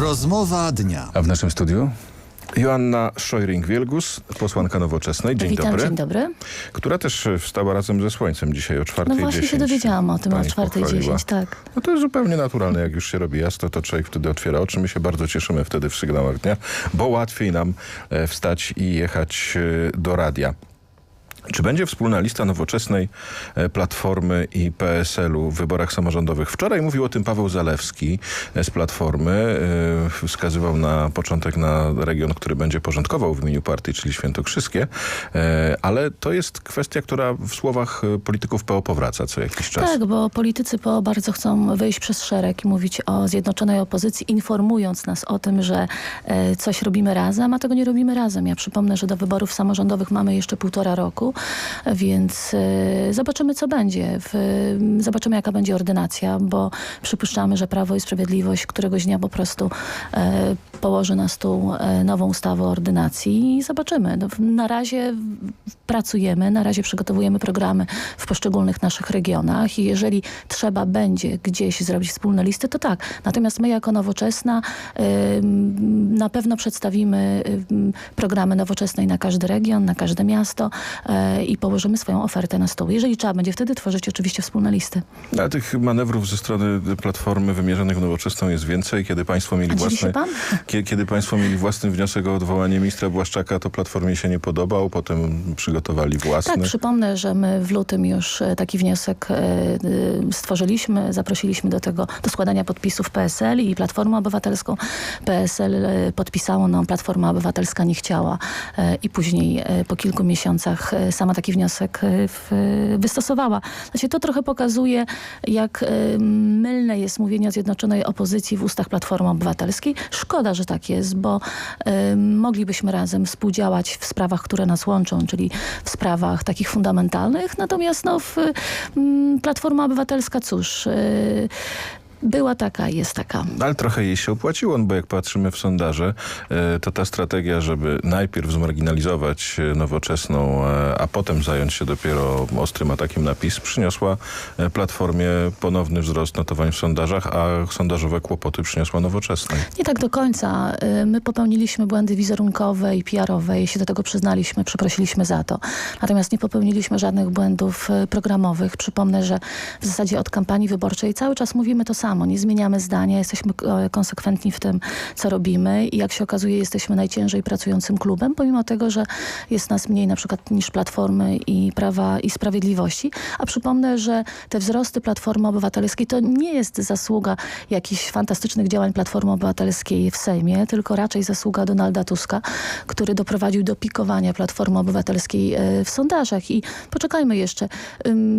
Rozmowa dnia. A w naszym studiu? Joanna Szojring-Wielgus, posłanka Nowoczesnej. Dzień Witam, dobry. dzień dobry. Która też wstała razem ze Słońcem dzisiaj o 4.10. No właśnie się dowiedziałam o tym o Pani 4.10, pochwaliła. tak. No to jest zupełnie naturalne, jak już się robi jasno, to człowiek wtedy otwiera oczy. My się bardzo cieszymy wtedy w sygnałach dnia, bo łatwiej nam e, wstać i jechać e, do radia. Czy będzie wspólna lista nowoczesnej e, Platformy i PSL-u w wyborach samorządowych? Wczoraj mówił o tym Paweł Zalewski e, z Platformy. E, Wskazywał na początek na region, który będzie porządkował w imieniu partii, czyli Świętokrzyskie. Ale to jest kwestia, która w słowach polityków PO powraca co jakiś czas. Tak, bo politycy PO bardzo chcą wyjść przez szereg i mówić o zjednoczonej opozycji, informując nas o tym, że coś robimy razem, a tego nie robimy razem. Ja przypomnę, że do wyborów samorządowych mamy jeszcze półtora roku, więc e, zobaczymy, co będzie. Zobaczymy, jaka będzie ordynacja, bo przypuszczamy, że Prawo i Sprawiedliwość któregoś dnia po prostu e, położy na stół e, nową ustawę o ordynacji i zobaczymy. No, na razie pracujemy, na razie przygotowujemy programy w poszczególnych naszych regionach i jeżeli trzeba będzie gdzieś zrobić wspólne listy, to tak. Natomiast my jako Nowoczesna na pewno przedstawimy programy nowoczesnej na każdy region, na każde miasto i położymy swoją ofertę na stół. Jeżeli trzeba będzie wtedy tworzyć oczywiście wspólne listy. A tych manewrów ze strony Platformy wymierzonych w Nowoczesną jest więcej. Kiedy państwo mieli? Kie- Kiedy państwo mieli własny wniosek o odwołanie ministra Błaszczaka, to Platformie się nie podobał, potem przygotowali własny. Tak, przypomnę, że my w lutym już e, taki wniosek e, e, stworzyliśmy. Zaprosiliśmy do tego, do składania podpisów PSL i Platformę Obywatelską. PSL podpisało, no Platforma Obywatelska nie chciała i później po kilku miesiącach sama taki wniosek e, w, wystosowała. Znaczy, to trochę pokazuje, jak e, mylne jest mówienie o zjednoczonej opozycji w ustach Platformy Obywatelskiej. Szkoda, że tak jest, bo e, moglibyśmy razem współdziałać w sprawach, które nas łączą, czyli w sprawach takich fundamentalnych. Natomiast no, w, Platforma Obywatelska, cóż, była taka, jest taka. Ale trochę jej się opłaciło, no bo jak patrzymy w sondaże, e, to ta strategia, żeby najpierw zmarginalizować e, nowoczesną, e, a potem zająć się dopiero ostrym atakiem na PiS, przyniosła Platformie ponowny wzrost notowań w sondażach, a sondażowe kłopoty przyniosła nowoczesnej. Nie tak do końca. My popełniliśmy błędy wizerunkowe i PR-owe i się do tego przyznaliśmy, przeprosiliśmy za to. Natomiast nie popełniliśmy żadnych błędów programowych. Przypomnę, że w zasadzie od kampanii wyborczej cały czas mówimy to samo. Nie zmieniamy zdania, jesteśmy e, konsekwentni w tym, co robimy i jak się okazuje, jesteśmy najciężej pracującym klubem, pomimo tego, że jest nas mniej na przykład niż Platformy i Prawa i Sprawiedliwości. A przypomnę, że te wzrosty Platformy Obywatelskiej to nie jest zasługa jakichś fantastycznych działań Platformy Obywatelskiej w Sejmie, tylko raczej zasługa Donalda Tuska, który doprowadził do pikowania Platformy Obywatelskiej e, w sondażach. I poczekajmy jeszcze.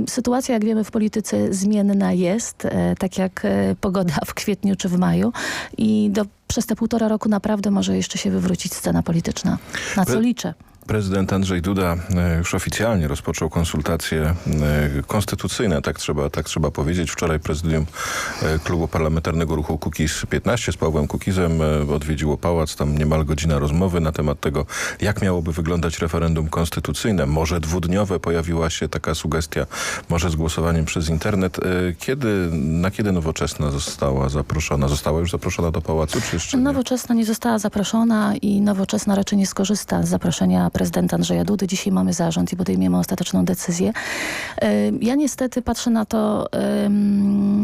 Sytuacja, jak wiemy, w polityce zmienna jest, e, tak jak pogoda w kwietniu czy w maju. I do, przez te półtora roku naprawdę może jeszcze się wywrócić scena polityczna. Na co liczę? Prezydent Andrzej Duda e, już oficjalnie rozpoczął konsultacje e, konstytucyjne, tak trzeba, tak trzeba powiedzieć. Wczoraj prezydium e, Klubu Parlamentarnego Ruchu Kukiz 15 z Pawłem Kukizem odwiedziło pałac. Tam niemal godzina rozmowy na temat tego, jak miałoby wyglądać referendum konstytucyjne. Może dwudniowe pojawiła się taka sugestia, może z głosowaniem przez internet. Kiedy, na kiedy Nowoczesna została zaproszona? Została już zaproszona do pałacu, czy jeszcze nie? Nowoczesna nie została zaproszona i Nowoczesna raczej nie skorzysta z zaproszenia prezydenta Andrzeja Dudy. Dzisiaj mamy zarząd i podejmiemy ostateczną decyzję. Ja niestety patrzę na to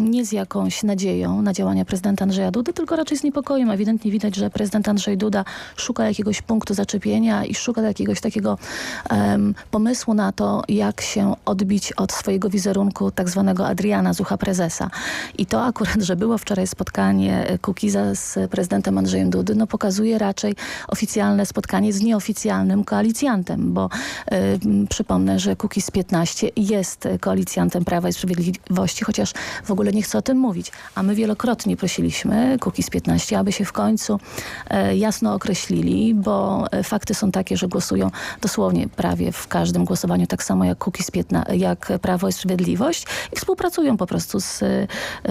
nie z jakąś nadzieją na działania prezydenta Andrzeja Dudy, tylko raczej z niepokojem. Ewidentnie widać, że prezydent Andrzej Duda szuka jakiegoś punktu zaczepienia i szuka jakiegoś takiego pomysłu na to, jak się odbić od swojego wizerunku tak zwanego Adriana z ucha prezesa. I to akurat, że było wczoraj spotkanie e, Kukiza z prezydentem Andrzejem Dudy, no pokazuje raczej oficjalne spotkanie z nieoficjalnym koalicjantem, bo e, m, przypomnę, że Kukiz 15 jest koalicjantem Prawa i Sprawiedliwości, chociaż w ogóle nie chce o tym mówić. A my wielokrotnie prosiliśmy Kukiz 15, aby się w końcu e, jasno określili, bo e, fakty są takie, że głosują dosłownie prawie w każdym głosowaniu tak samo jak Kukiz 15, jak Prawo i Sprawiedliwość i współpracują po prostu z,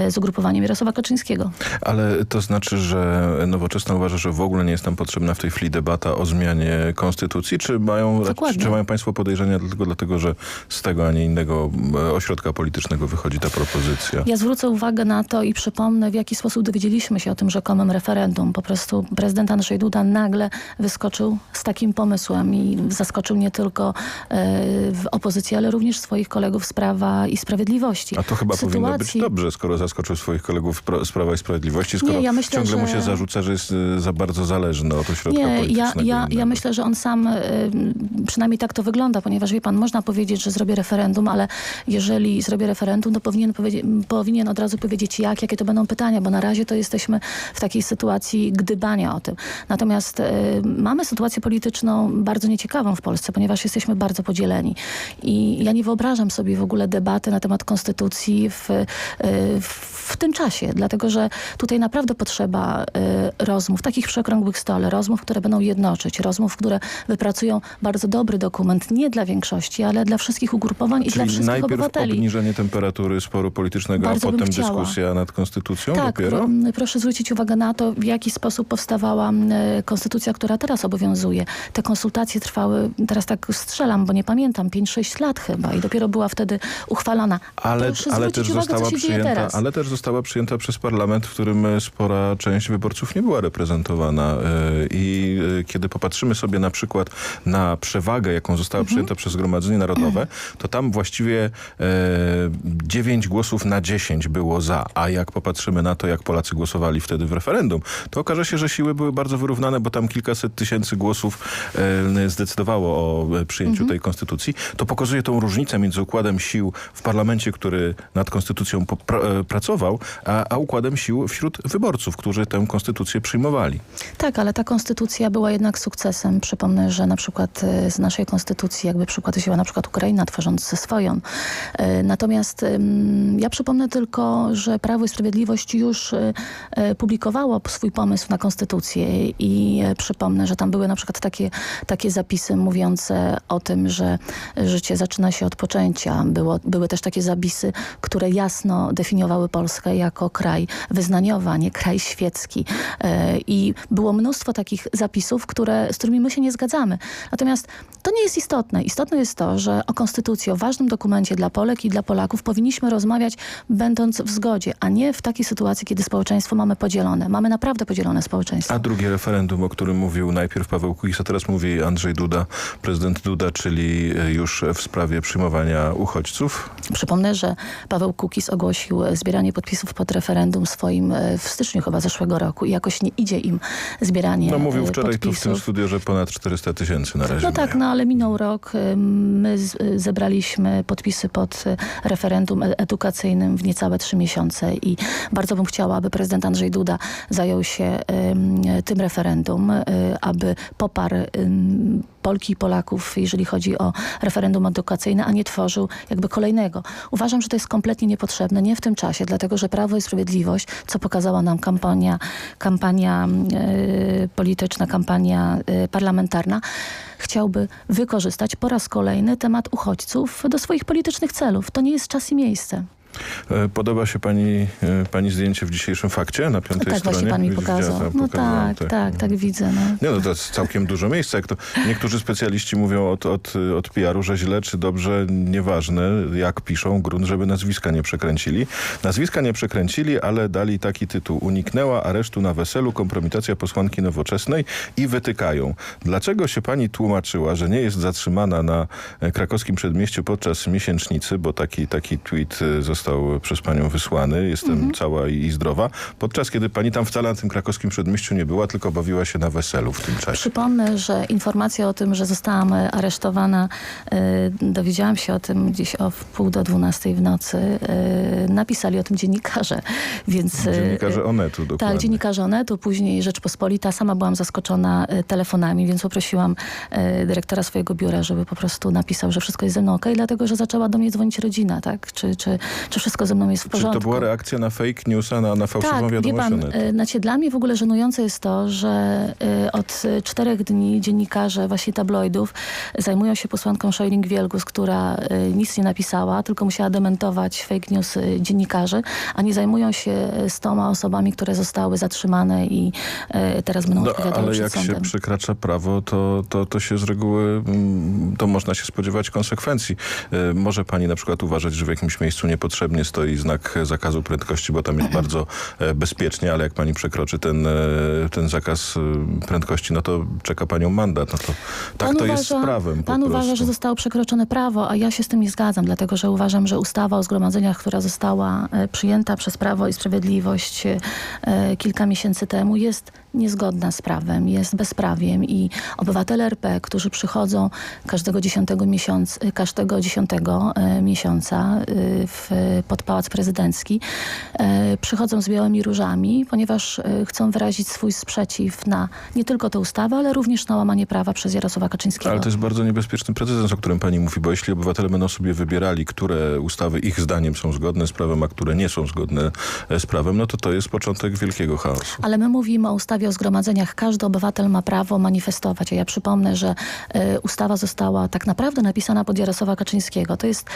z ugrupowaniem Jarosława Kaczyńskiego. Ale to znaczy, że Nowoczesna uważa, że w ogóle nie jest nam potrzebna w tej chwili debata o zmianie konstytucji, czy mają, czy, Dokładnie. czy mają państwo podejrzenia tylko dlatego, że z tego, a nie innego e, ośrodka politycznego wychodzi ta propozycja? Ja zwrócę uwagę na to i przypomnę, w jaki sposób dowiedzieliśmy się o tym rzekomym referendum. Po prostu prezydent Andrzej Duda nagle wyskoczył z takim pomysłem i zaskoczył nie tylko e, w opozycji, ale również swoich kolegów z Prawa i Sprawiedliwości. A to chyba W powinno być sytuacji- dobrze, skoro zaskoczył swoich kolegów z Prawa i Sprawiedliwości, skoro ja myślę, ciągle mu że- się zarzuca, że jest e, za bardzo zależny od ośrodka Nie, ja, politycznego. ja, ja innego. myślę, że on sam, przynajmniej tak to wygląda, ponieważ wie pan, można powiedzieć, że zrobię referendum, ale jeżeli zrobię referendum, to powinien, powinien od razu powiedzieć jak, jakie to będą pytania, bo na razie to jesteśmy w takiej sytuacji gdybania o tym. Natomiast y, mamy sytuację polityczną bardzo nieciekawą w Polsce, ponieważ jesteśmy bardzo podzieleni. I ja nie wyobrażam sobie w ogóle debaty na temat konstytucji w, y, w tym czasie, dlatego że tutaj naprawdę potrzeba y, rozmów, takich przy okrągłych stole, rozmów, które będą jednoczyć, rozmów, które wypracują bardzo dobry dokument, nie dla większości, ale dla wszystkich ugrupowań i dla wszystkich najpierw obywateli. obniżenie temperatury sporu politycznego, Bardzo a potem dyskusja nad konstytucją Tak, dopiero? pro, proszę zwrócić uwagę na to, w jaki sposób powstawała m, konstytucja, która teraz obowiązuje. Te konsultacje trwały, teraz tak strzelam, bo nie pamiętam, 5-6 lat chyba i dopiero była wtedy uchwalona. Ale, ale, też uwagę, została przyjęta, ale też została przyjęta przez parlament, w którym e, spora część wyborców nie była reprezentowana. E, I e, kiedy popatrzymy sobie na przykład na przewagę, jaką została Mhm. przyjęta przez Zgromadzenie Narodowe, to tam właściwie e, 9 głosów na 10 było za. A jak popatrzymy na to, jak Polacy głosowali wtedy w referendum, to okaże się, że siły były bardzo wyrównane, bo tam kilkaset tysięcy głosów e, zdecydowało o e, przyjęciu tej konstytucji. To pokazuje tą różnicę między układem sił w parlamencie, który nad konstytucją e, pracował, a, a układem sił wśród wyborców, którzy tę konstytucję przyjmowali. Tak, ale ta konstytucja była jednak sukcesem. Przypomnę, że na przykład e, z naszej konstytucji jakby przykład wzięła na przykład Ukraina, tworząc swoją. E, Natomiast ja przypomnę tylko, że Prawo i Sprawiedliwość już e, publikowało swój pomysł na konstytucję i przypomnę, że tam były na przykład takie, takie zapisy mówiące o tym, że życie zaczyna się od poczęcia. Było, były też takie zapisy, które jasno definiowały Polskę jako kraj wyznaniowy, a nie kraj świecki. I było mnóstwo takich zapisów, które, z którymi my się nie zgadzamy. Natomiast to nie jest istotne. Istotne jest to, że o konstytucji, o ważnym dokumencie dla Polek i dla Polaków powinniśmy rozmawiać będąc w zgodzie, a nie w takiej sytuacji, kiedy społeczeństwo mamy podzielone. Mamy naprawdę podzielone społeczeństwo. A drugie referendum, o którym mówił najpierw Paweł Kukiz, a teraz mówi Andrzej Duda, prezydent Duda, czyli e, już w sprawie przyjmowania uchodźców. Przypomnę, że Paweł Kukiz ogłosił e, zbieranie podpisów pod referendum swoim e, w styczniu chyba zeszłego roku i jakoś nie idzie im zbieranie No mówił wczoraj tu w tym podpisów. studiu, że ponad 400 tysięcy na razie No tak, no ale minął rok. My y, zebraliśmy podpisy pod y, referendum e- edukacyjnym w niecałe trzy miesiące i bardzo bym chciała, aby prezydent Andrzej Duda zajął się ym, tym referendum, y, aby poparł Polki i Polaków, jeżeli chodzi o referendum edukacyjne, a nie tworzył jakby kolejnego. Uważam, że to jest kompletnie niepotrzebne, nie w tym czasie, dlatego że Prawo i Sprawiedliwość, co pokazała nam kampania, kampania y, polityczna, kampania y, parlamentarna, chciałby wykorzystać po raz kolejny temat uchodźców do swoich politycznych celów. To nie jest czas i miejsce. E, Podoba się pani, e, pani zdjęcie w dzisiejszym fakcie na piątej tak stronie? właśnie pan mi Widziała- pokazał. No pokazałam, tak, tak, tak widzę. No. Nie, no to jest całkiem dużo miejsca. Jak to niektórzy specjaliści mówią od, od, od PR-u, że źle czy dobrze, nieważne jak piszą, grunt, żeby nazwiska nie przekręcili. Nazwiska nie przekręcili, ale dali taki tytuł. Uniknęła aresztu na weselu, kompromitacja posłanki nowoczesnej i wytykają. Dlaczego się pani tłumaczyła, że nie jest zatrzymana na krakowskim przedmieściu podczas miesięcznicy, bo taki, taki tweet e, został przez panią wysłany, jestem cała i, i zdrowa, podczas kiedy pani tam wcale na tym krakowskim przedmieściu nie była, tylko bawiła się na weselu w tym czasie. Przypomnę, że informacja o tym, że zostałam e, aresztowana, e, dowiedziałam się o tym gdzieś o wpół do dwunastej w nocy. E, napisali o tym dziennikarze, więc... Dziennikarze Onetu dokładnie. Tak, dziennikarze Onetu, później Rzeczpospolita. Sama byłam zaskoczona telefonami, więc poprosiłam dyrektora swojego biura, żeby po prostu napisał, że wszystko jest ze mną okej, dlatego, że zaczęła do mnie dzwonić rodzina, tak? Czy, czy, czy wszystko ze mną jest w Czy porządku. to była reakcja na fake newsa, na, na fałszywą Tak, wie wiadomość pan, o netu? y, znaczy dla mnie w ogóle żenujące jest to, że y, od y, czterech dni dziennikarze właśnie tabloidów zajmują się posłanką Szojling-Wielgus, która y, nic nie napisała, tylko musiała dementować fake news dziennikarzy, a nie zajmują się z toma osobami, które zostały zatrzymane i y, teraz będą No, odpowiadały ale jak się sądem. przekracza prawo, to, to, to się z reguły, mm, to można się spodziewać konsekwencji. E, Może pani na przykład uważać, że w jakimś miejscu niepotrzebnie stoi znak zakazu prędkości, bo tam jest bardzo e, bezpiecznie, ale jak pani przekroczy ten, e, ten zakaz e, prędkości, no to czeka panią mandat. No to, tak Pan to jest z uważa- prawem Pan prostu. uważa, że zostało przekroczone prawo, a ja się z tym nie zgadzam, dlatego że uważam, że ustawa o zgromadzeniach, która została przyjęta przez Prawo i Sprawiedliwość kilka miesięcy temu, jest niezgodna z prawem, jest bezprawiem i obywatele RP, którzy przychodzą każdego dziesiątego, miesiąc, każdego dziesiątego e, miesiąca e, w, pod Pałac Prezydencki, e, przychodzą z białymi różami, ponieważ chcą wyrazić swój sprzeciw na nie tylko tę ustawę, ale również na łamanie prawa przez Jarosława Kaczyńskiego. Ale to jest bardzo niebezpieczny precedens, o którym pani mówi, bo jeśli obywatele będą sobie wybierali, które ustawy ich zdaniem są zgodne z prawem, a które nie są zgodne z prawem, no to to jest początek wielkiego chaosu. Ale my mówimy o ustawie o zgromadzeniach. Każdy obywatel ma prawo manifestować. A ja przypomnę, że e, ustawa została tak naprawdę napisana pod Jarosława Kaczyńskiego. To jest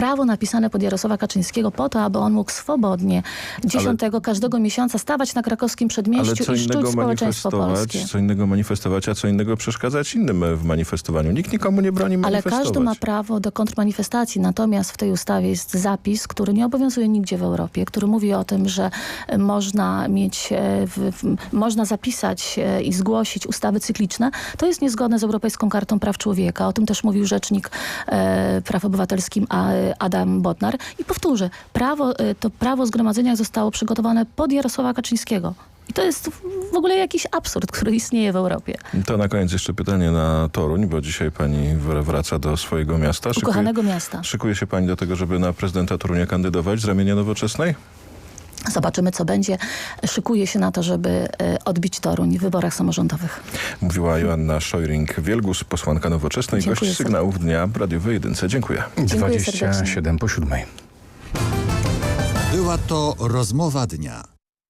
prawo napisane pod Jarosława Kaczyńskiego po to, aby on mógł swobodnie 10 każdego miesiąca stawać na krakowskim Ale przedmieściu i szczuć społeczeństwo polskie. co innego manifestować, a co innego przeszkadzać innym e, w manifestowaniu. Nikt nikomu nie broni Ale manifestować. każdy ma prawo do kontrmanifestacji. Natomiast w tej ustawie jest zapis, który nie obowiązuje nigdzie w Europie, który mówi o tym, że e, można mieć, e, w, w, można zapisać e, i zgłosić ustawy cykliczne. To jest niezgodne z Europejską Kartą Praw Człowieka. O tym też mówił rzecznik e, praw obywatelskim a, Adam Bodnar. I powtórzę, prawo, e, to prawo o zgromadzeniach zostało przygotowane pod Jarosława Kaczyńskiego. I to jest w ogóle jakiś absurd, który istnieje w Europie. To na koniec jeszcze pytanie na Toruń, bo dzisiaj pani wr- wraca do swojego miasta. Ukochanego miasta. Szykuje się pani do tego, żeby na prezydenta Torunia kandydować z ramienia nowoczesnej? Zobaczymy, co będzie. Szykuję się na to, żeby e, odbić Toruń w wyborach samorządowych. Mówiła Joanna Szojring-Wielgus, posłanka nowoczesnej, Dziękuję gość serdecznie. sygnałów dnia w Radiowej Jedynce. Dziękuję. Dziękuję 27 po 7. Była to rozmowa dnia.